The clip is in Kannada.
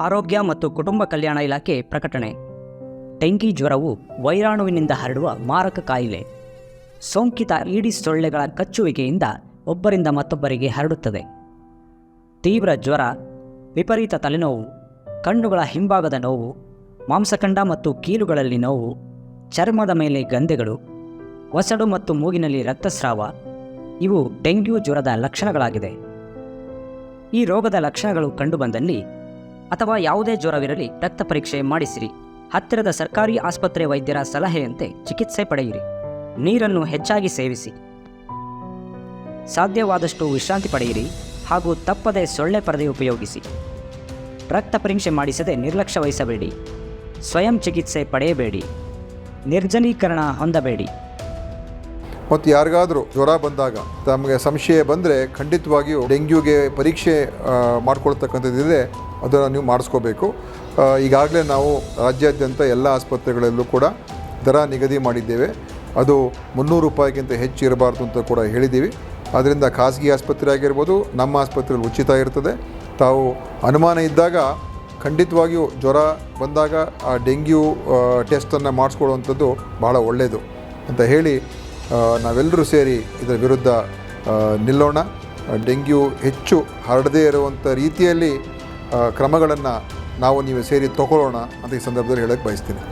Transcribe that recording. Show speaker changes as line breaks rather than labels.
ಆರೋಗ್ಯ ಮತ್ತು ಕುಟುಂಬ ಕಲ್ಯಾಣ ಇಲಾಖೆ ಪ್ರಕಟಣೆ. ಡೆಂಗಿ ಜ್ವರವು ವೈರಾಣುವಿನಿಂದ ಹರಡುವ ಮಾರಕ ಕಾಯಿಲೆ. ಸೋಂಕಿತ ಈಡಿಸ್ ಸೊಳ್ಳೆಗಳ ಕಚ್ಚುವಿಕೆಯಿಂದ ಒಬ್ಬರಿಂದ ಮತ್ತೊಬ್ಬರಿಗೆ ಹರಡುತ್ತದೆ. ತೀವ್ರ ಜ್ವರ, ವಿಪರೀತ ತಲೆನೋವು, ಕಣ್ಣುಗಳ ಹಿಂಭಾಗದ ನೋವು, ಮಾಂಸಖಂಡ ಮತ್ತು ಕೀಲುಗಳಲ್ಲಿ ನೋವು, ಚರ್ಮದ ಮೇಲೆ ಗಂಧೆಗಳು, ಒಸಡು ಮತ್ತು ಮೂಗಿನಲ್ಲಿ ರಕ್ತಸ್ರಾವ, ಇವು ಡೆಂಗ್ಯೂ ಜ್ವರದ ಲಕ್ಷಣಗಳಾಗಿದೆ ಈ ರೋಗದ ಲಕ್ಷಣಗಳು ಕಂಡುಬಂದಲ್ಲಿ ಅಥವಾ ಯಾವುದೇ ಜ್ವರವಿರಲಿ ರಕ್ತ ಪರೀಕ್ಷೆ ಮಾಡಿಸಿರಿ. ಹತ್ತಿರದ ಸರ್ಕಾರಿ ಆಸ್ಪತ್ರೆ ವೈದ್ಯರ ಸಲಹೆಯಂತೆ ಚಿಕಿತ್ಸೆ ಪಡೆಯಿರಿ. ನೀರನ್ನು ಹೆಚ್ಚಾಗಿ ಸೇವಿಸಿ. ಸಾಧ್ಯವಾದಷ್ಟು ವಿಶ್ರಾಂತಿ ಪಡೆಯಿರಿ ಹಾಗೂ ತಪ್ಪದೆ ಸೊಳ್ಳೆ ಪರದೆ ಉಪಯೋಗಿಸಿ. ರಕ್ತ ಪರೀಕ್ಷೆ ಮಾಡಿಸದೆ ನಿರ್ಲಕ್ಷ್ಯ ವಹಿಸಬೇಡಿ. ಸ್ವಯಂ ಚಿಕಿತ್ಸೆ ಪಡೆಯಬೇಡಿ. ನಿರ್ಜನೀಕರಣ ಹೊಂದಬೇಡಿ.
ಮತ್ತು ಯಾರಿಗಾದರೂ ಜ್ವರ ಬಂದಾಗ ತಮಗೆ ಸಂಶಯ ಬಂದರೆ ಖಂಡಿತವಾಗಿಯೂ ಡೆಂಗ್ಯೂಗೆ ಪರೀಕ್ಷೆ ಮಾಡಿಕೊಳ್ತಕ್ಕಂಥದ್ದಿದೆ ಅದನ್ನು ನೀವು ಮಾಡಿಸ್ಕೋಬೇಕು. ಈಗಾಗಲೇ ನಾವು ರಾಜ್ಯಾದ್ಯಂತ ಎಲ್ಲ ಆಸ್ಪತ್ರೆಗಳಲ್ಲೂ ಕೂಡ ದರ ನಿಗದಿ ಮಾಡಿದ್ದೇವೆ. ಅದು ಮುನ್ನೂರು ರೂಪಾಯಿಗಿಂತ ಹೆಚ್ಚು ಇರಬಾರ್ದು ಅಂತ ಕೂಡ ಹೇಳಿದ್ದೀವಿ. ಅದರಿಂದ ಖಾಸಗಿ ಆಸ್ಪತ್ರೆ ಆಗಿರ್ಬೋದು, ನಮ್ಮ ಆಸ್ಪತ್ರೆಯಲ್ಲಿ ಉಚಿತ ಇರ್ತದೆ. ತಾವು ಅನುಮಾನ ಇದ್ದಾಗ ಖಂಡಿತವಾಗಿಯೂ ಜ್ವರ ಬಂದಾಗ ಆ ಡೆಂಗ್ಯೂ ಟೆಸ್ಟನ್ನು ಮಾಡಿಸ್ಕೊಳ್ಳುವಂಥದ್ದು ಬಹಳ ಒಳ್ಳೆಯದು ಅಂತ ಹೇಳಿ ನಾವೆಲ್ಲರೂ ಸೇರಿ ಇದರ ವಿರುದ್ಧ ನಿಲ್ಲೋಣ. ಡೆಂಗ್ಯೂ ಹೆಚ್ಚು ಹರಡದೇ ಇರುವಂಥ ರೀತಿಯಲ್ಲಿ ಕ್ರಮಗಳನ್ನು ನಾವು ನೀವು ಸೇರಿ ತಗೊಳ್ಳೋಣ ಅಂತ ಈ ಸಂದರ್ಭದಲ್ಲಿ ಹೇಳಕ್ಕೆ ಬಯಸ್ತೀನಿ.